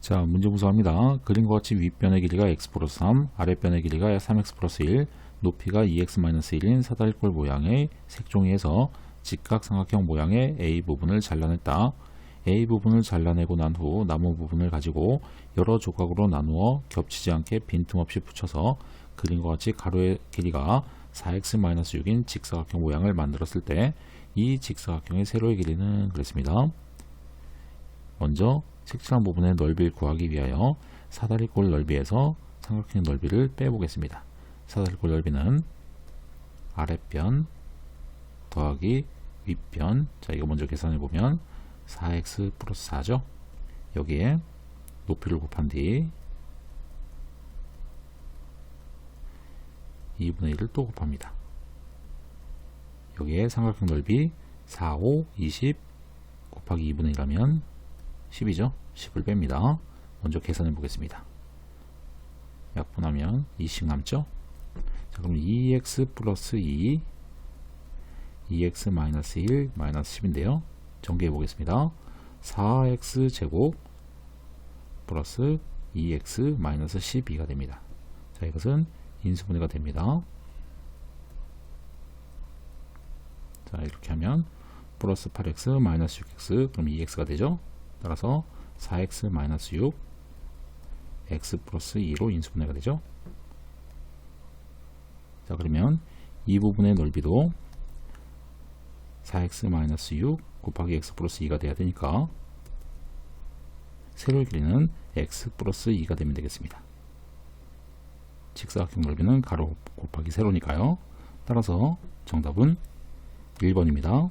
자, 문제 무서합니다. 그림과 같이 윗변의 길이가 x 플러스 3, 아랫변의 길이가 3x 플러스 1, 높이가 2x 마이너스 1인 사다리꼴 모양의 색종이에서 직각삼각형 모양의 A 부분을 잘라냈다. A 부분을 잘라내고 난 후 나무 부분을 가지고 여러 조각으로 나누어 겹치지 않게 빈틈없이 붙여서 그림과 같이 가로의 길이가 4x-6인 직사각형 모양을 만들었을 때 이 직사각형의 세로의 길이는 그랬습니다. 먼저 색칠한 부분의 넓이를 구하기 위하여 사다리꼴 넓이에서 삼각형 넓이를 빼보겠습니다. 사다리꼴 넓이는 아랫변 더하기 윗변. 자 이거 먼저 계산해 보면 4x 플러스 4죠? 여기에 높이를 곱한 뒤 2분의 1을 또 곱합니다. 여기에 삼각형 넓이 4, 5, 20 곱하기 2분의 1 하면 10이죠? 10을 뺍니다. 먼저 계산해 보겠습니다. 약분하면 2씩 남죠? 자 그럼 2x 플러스 2 2x 마이너스 1 마이너스 10인데요. 정리해 보겠습니다. 4x 제곱 플러스 2x 마이너스 12가 됩니다. 자 이것은 인수분해가 됩니다. 자 이렇게 하면 플러스 8x 마이너스 6x 그럼 2x가 되죠 따라서 4x 마이너스 6 x 플러스 2로 인수분해가 되죠? 자 그러면 이 부분의 넓이도 4x 마이너스 6 곱하기 x 플러스 2가 돼야 되니까 세로의 길이는 x 플러스 2가 되면 되겠습니다. 직사각형 넓이는 가로 곱하기 세로니까요. 따라서 정답은 1번입니다